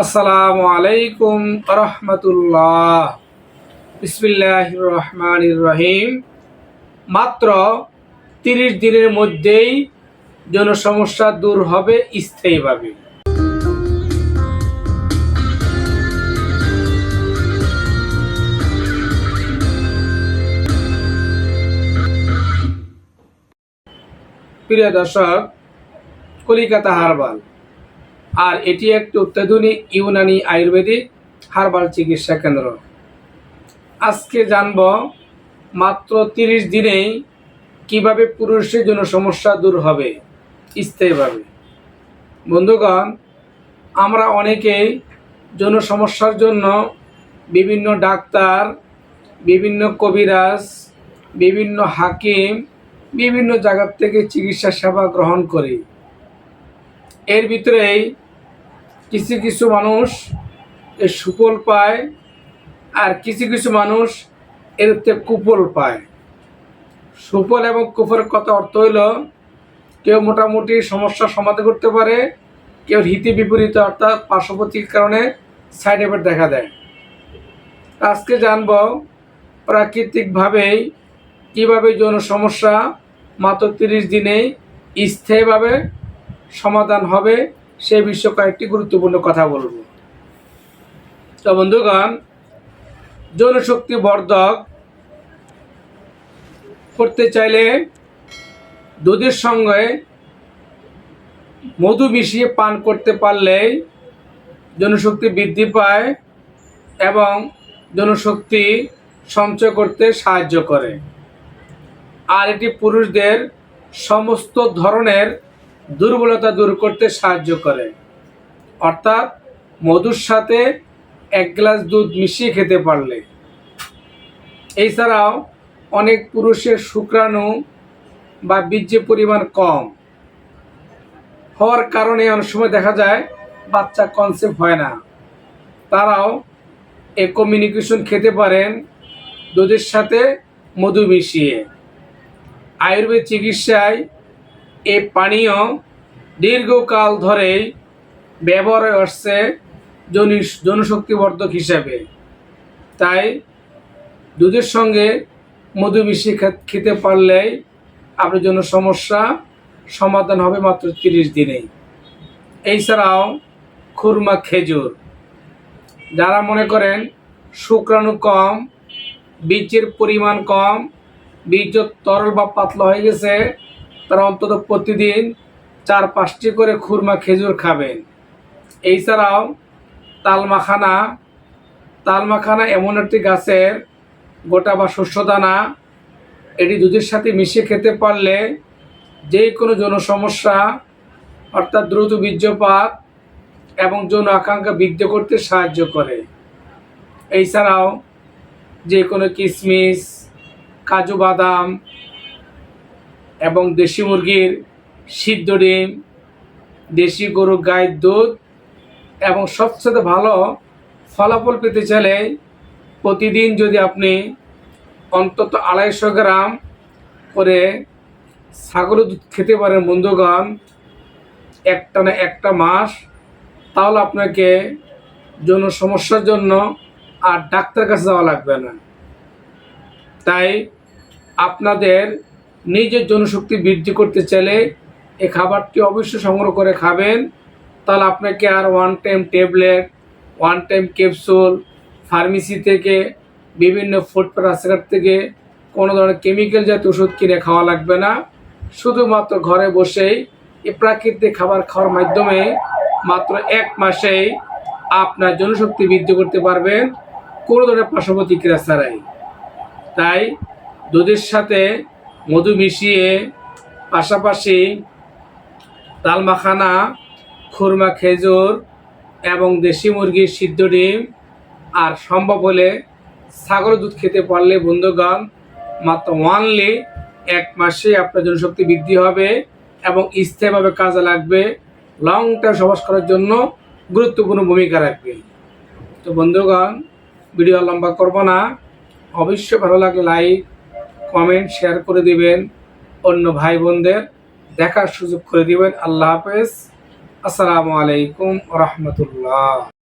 আসসালামু আলাইকুম রহমতুল্লাহ বিসমিল্লাহ রহমান রহিম। মাত্র তিরিশ দিনের মধ্যেই জনসমস্যা দূর হবে স্থায়ীভাবে। প্রিয় দর্শক, কলিকাতা হারবাল আর এটি একটি অত্যাধুনিক ইউনানি আয়ুর্বেদিক হারবাল চিকিৎসা কেন্দ্র। আজকে জানব মাত্র তিরিশ দিনেই কীভাবে পুরুষের জন্য সমস্যা দূর হবে, স্থায়ীভাবে। বন্ধুগণ, আমরা অনেকেই যৌন সমস্যার জন্য বিভিন্ন ডাক্তার, বিভিন্ন কবিরাজ, বিভিন্ন হাকিম, বিভিন্ন জায়গার থেকে চিকিৎসা সেবা গ্রহণ করি। এর ভিতরেই কিছু কিছু মানুষ এর সুফল পায় আর কিছু কিছু মানুষ এর থেকে কুফল পায়। সুফল এবং কুফলের কথা অর্থ হইল, কেউ মোটামুটি সমস্যার সমাধান করতে পারে, কেউ হিতে বিপরীত, অর্থাৎ পার্শ্ববর্তীর কারণে সাইড এফেক্ট দেখা দেয়। আজকে জানব প্রাকৃতিকভাবেই কীভাবে যৌন সমস্যা মাত্র তিরিশ দিনেই স্থায়ীভাবে সমাধান হবে সে বিষয়ে কয়েকটি গুরুত্বপূর্ণ কথা বলব তো বন্ধুগণ, যৌনশক্তি বর্ধক করতে চাইলে দুধের সঙ্গে মধু মিশিয়ে পান করতে পারলেই জনশক্তি বৃদ্ধি পায় এবং জনশক্তি সঞ্চয় করতে সাহায্য করে। আর এটি পুরুষদের সমস্ত ধরনের দুর্বলতা দূর করতে সাহায্য করে। অর্থাৎ মধুর সাথে এক গ্লাস দুধ মিশিয়ে খেতে পারলে। এছাড়াও অনেক পুরুষের শুক্রাণু বা বীর্যের পরিমাণ কম। হওয়ার কারণে অনেক সময় দেখা যায় বাচ্চা কনসেপ্ট হয় না। তারাও এ কমিউনিকেশন খেতে পারেন দুধের সাথে মধু মিশিয়ে। আয়ুর্বেদ চিকিৎসায় এ পানীয় দীর্ঘকাল ধরেই ব্যবহার আসছে জনশক্তিবর্ধক হিসাবে। তাই দুধের সঙ্গে মধু মিশিয়ে খেতে পারলেই আপনার জন্য সমস্যা, সমাধান হবে মাত্র তিরিশ দিনেই এছাড়াও খুরমা খেজুর। যারা মনে করেন শুক্রাণু কম, বীজের পরিমাণ কম বীজ তরল বা পাতলা হয়ে গেছে তারা অন্তত প্রতিদিন চার পাঁচটি করে খুরমা খেজুর খাবেন। এছাড়াও তালমাখানা তালমাখানা এমন একটি গাছের গোটা বা শস্য দানা এটি দুধের সাথে মিশিয়ে খেতে পারলে যে কোনো যৌন সমস্যা, অর্থাৎ দ্রুত বীর্যপাত এবং যৌন আকাঙ্ক্ষা বৃদ্ধি করতে সাহায্য করে। এছাড়াও যে কোনো কিশমিশ কাজু বাদাম এবং দেশি মুরগির সিদ্ধ ডিম, দেশি গরু গায়ের দুধ এবং সবচেয়ে ভালো ফলাফল পেতে চাইলে প্রতিদিন যদি আপনি অন্তত আড়াইশো গ্রাম করে ছাগলের দুধ খেতে পারেন, বন্ধুগণ একটা না একটা মাস, তাহলে আপনাকে জন্য সমস্যার জন্য আর ডাক্তার কাছে যাওয়া লাগবে না। তাই আপনাদের নিজের জনশক্তি বৃদ্ধি করতে চাইলে এই খাবারটি অবশ্যই সংগ্রহ করে খাবেন। তাহলে আপনাকে আর one time tablet one time capsule pharmacy থেকে, বিভিন্ন ফুড প্রাসার থেকে কোনো ধরনের কেমিক্যাল জাতীয় ওষুধ কিনে খাওয়া লাগবে না। শুধুমাত্র ঘরে বসেই এই প্রাকৃতিক খাবার খাওয়ার মাধ্যমে মাত্র এক মাসেই আপনার জনশক্তি বৃদ্ধি করতে পারবেন কোনো ধরনের পার্শ্ব প্রতিক্রিয়া ছাড়াই। তাই দুধের সাথে মধু মিশিয়ে পাশাপাশি তাল মাখানা, খুরমা খেজুর এবং দেশি মুরগির সিদ্ধ ডিম আর সম্ভব হলে ছাগল দুধ খেতে পারলে বন্ধুগণ, মাত্র ওয়ানলি এক মাসে আপনার জনশক্তি বৃদ্ধি হবে এবং স্থায়ীভাবে কাজে লাগবে। লং টাইম সবাস করার জন্য গুরুত্বপূর্ণ ভূমিকা রাখবে। তো বন্ধুগণ ভিডিও লম্বা করব না। অবশ্যই ভালো লাগলে লাইক কমেন্ট শেয়ার করে দিবেন। অন্য ভাই বোনদের দেখার সুযোগ করে দিবেন। আল্লাহ হাফেজ। আসসালামু আলাইকুম রহমতুল্লাহ।